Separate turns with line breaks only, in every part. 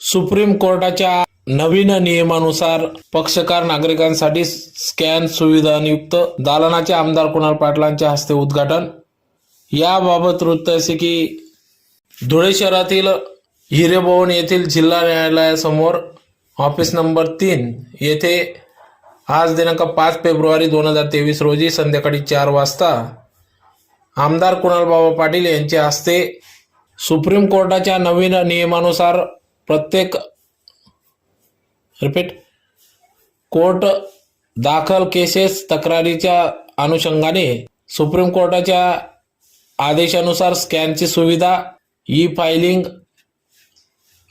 Supreme कोर्टाच्या नवीन नियमानुसार पक्षकार नागरिकांसाठी स्कॅन सुविधायुक्त दालनाचे आमदार कुणाल पाटलांच्या हस्ते उद्घाटन. याबाबत वृत्त असे की धुळे शहरातील हिरेभवन येथील जिल्हा न्यायालयासमोर ऑफिस नंबर तीन येथे आज दिनांक पाच फेब्रुवारी दोन हजार तेवीस रोजी संध्याकाळी चार वाजता आमदार कुणालबाबा पाटील यांच्या हस्ते सुप्रीम कोर्टाच्या नवीन नियमानुसार प्रत्येक रिपीट कोर्ट दाखल केसेस तक्रारीच्या अनुषंगाने सुप्रीम कोर्टाच्या आदेशानुसार स्कॅनची सुविधा ई फायलिंग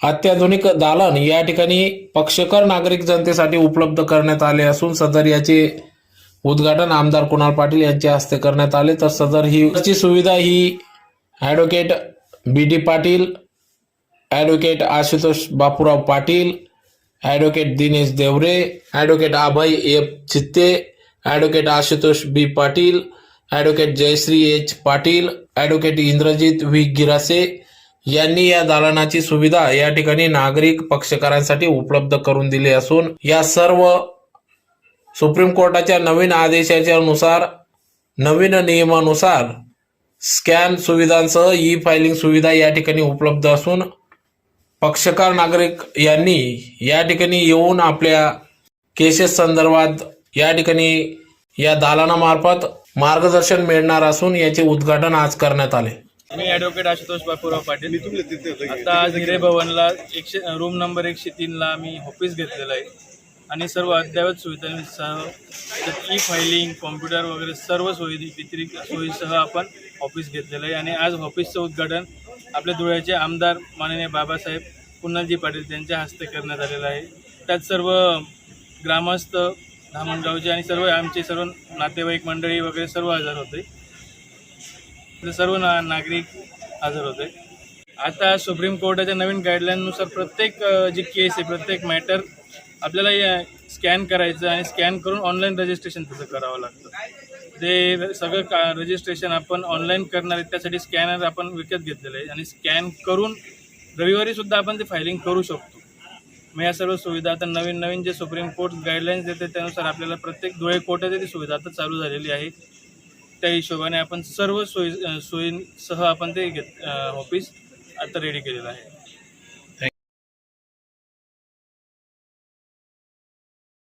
अत्याधुनिक दालन या ठिकाणी पक्षकर नागरिक जनतेसाठी उपलब्ध करण्यात आले असून सदर याचे उद्घाटन आमदार कुणाल पाटील यांच्या हस्ते करण्यात आले. तर सदर ही सुविधा ही advocate B D Patil advocate Ashutosh Bapurao Patil advocate Dinesh Devare advocate Abhay F Chitte advocate Ashutosh B Patil advocate Jayashree H Patil advocate Indrajit V Girase यांनी या दालनाची सुविधा या ठिकाणी नागरिक पक्षकारांसाठी उपलब्ध करून दिली असून या सर्व सुप्रीम कोर्टाच्या नवीन आदेशाच्या नुसार नवीन नियमानुसार स्कॅन सुविधांसह ई फायलिंग सुविधा या ठिकाणी उपलब्ध असून पक्षकार नागरिक यांनी या ठिकाणी येऊन आपल्या केसेस संदर्भात या ठिकाणी या दालनामार्फत मार्गदर्शन मिळणार असून याचे उद्घाटन आज करण्यात आले.
मी ॲडव्होकेट आशुतोष बापूराव पाटील. आता आज हिरे भवनला एकशे रूम नंबर एकशे तीनला मी ऑफिस घेतलेलं आहे. आणि सर्व अद्ययावत सुविधांसह ई फायलिंग कॉम्प्युटर वगैरे सर्व सोयी वितरित सोयीसह आपण ऑफिस घेतलेलं आहे. आणि आज ऑफिसचं उद्घाटन आपल्या धुळ्याचे आमदार माननीय बाबासाहेब पुन्हाजी पाटील त्यांच्या हस्ते करण्यात आलेलं आहे. त्यात सर्व ग्रामस्थ धामणगावचे आणि सर्व आमचे सर्व नातेवाईक मंडळी वगैरे सर्व हजर होते. सर्व ना नागरिक हजर होते. आता सुप्रीम कोर्टाच्या नवीन गाईडलाईननुसार प्रत्येक जी केस आहे प्रत्येक मॅटर आपल्याला स्कॅन करायचं आणि स्कॅन करून ऑनलाईन रजिस्ट्रेशन त्याचं करावं लागतं. ते सगळं का रजिस्ट्रेशन आपण ऑनलाईन करणार आहे त्यासाठी स्कॅनर आपण विकत घेतलेलं आहे. आणि स्कॅन करून रविवारीसुद्धा आपण ते फायलिंग करू शकतो. मग या सर्व सुविधा आता नवीन नवीन जे सुप्रीम कोर्ट गाईडलाईन्स देते त्यानुसार आपल्याला प्रत्येक धुळे कोर्टाची ती सुविधा आता चालू झालेली आहे. त्या हिशोबाने आपण सर्व सोयी सोयींसह आपण ते घेत ऑफिस आता रेडी केलेलं आहे.